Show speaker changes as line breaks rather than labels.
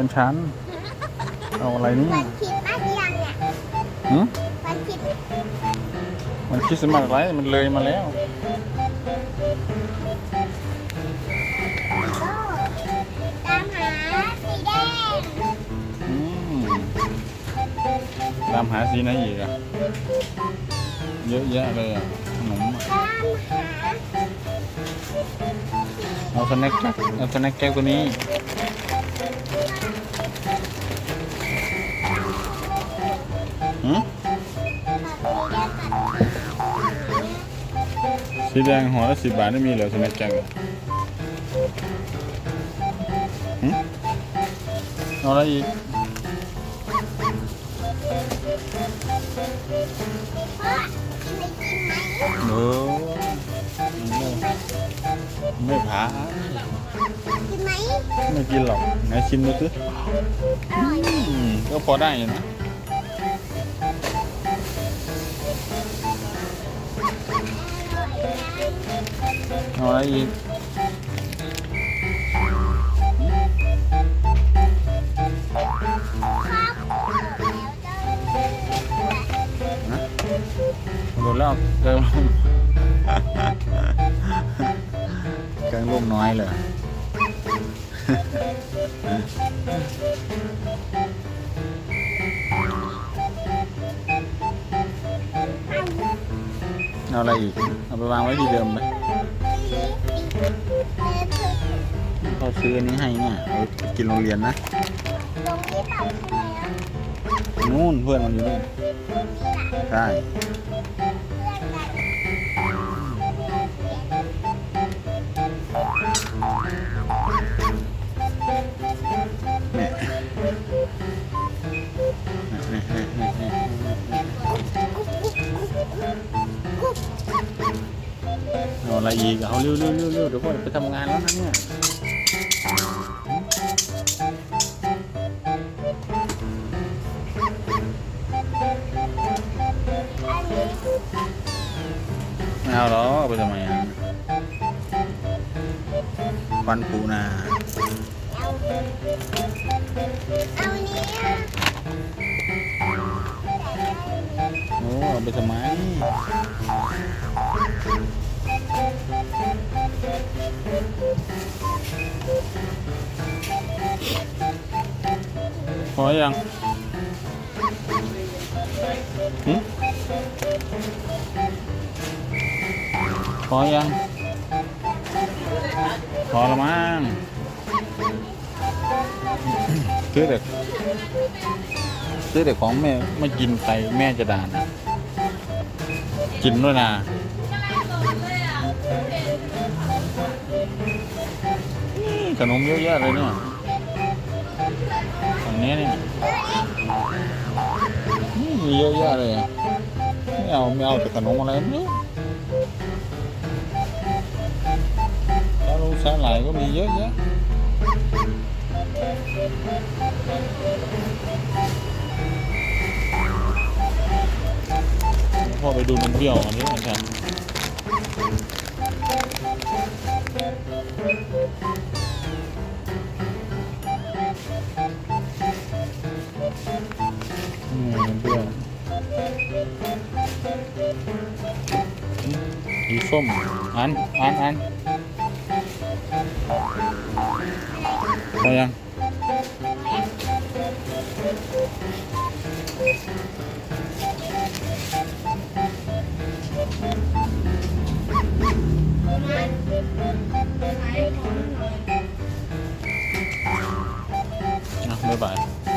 เป็นชั้น เอาอะไรเนี่ย
วันคิดมาที่ยังเนี่ย
หืม
วันคิด
มันคริดสต์มาสอะไรมันเลยมาแล้ว
ก็ตามหาสีแดง
อืมตามหาสีไหนอีกอะเยอะแยะเลยอะขนมอะ
ตามหา
เอาสแน็คแจ็คเอาสแน็คแจ็คตัวนี้ หืม
สีแดงกับ
สีแดงห่อละสิบบาทไม่มีเหรอสแน็คแจ็คอะหืมเอาอะไรอีก
พ่อไม่กินไม่
ผา
กินไหม
ไม่กินหรอกไหนชิมดูสิก็พอได้อยู่นะ เอาอะไรอีก
ข้าวแล้วเจ้า
หมดแล้วเกินเกินลูกน้อยเลยเอาอะไรอีก เอาไปวางไว้ที่เดิมไปเขาซื้ออันนี้ให้เนี่ยเอาไปกินโรงเรียนนะ
ตรงนี้เปล่าใช่ไหมอะ
นู่นเพื่อนมันอยู่นู่นใช่
เพื่อนกัน
เนี่ยเนี่ยเนี่ยเนี่ย อาอะไรอีกเอาเร็วเร็วเร็วเร็วเดี๋ยวพ่อจะไปทำงานแล้วนะเนี่ย
อันนี้
ไม่เอาหรอกเอาไปทำไมอะฟันปูนา
เอาเอาอันนี้อะ
โอ้เอาไปทำไม พอยังหึพอยัง พอละมั้งซื้อเด็กซื้อเด็กของแม่ไม่กินไปแม่จะด่านะกินด้วยนะ ขนมเยอะแยะเลยเนี่ยอันนี้เนี่ยมีเยอะแยะเลยไม่เอาไม่เอาแต่ขนมอะไรไม่รู้าลูสาหร่ายก็มีเยอะแยะพ่อไปดูนมเปรี้ยวอันนี้นะครับอือนอัน อันพอยังอะบ๊ายบาย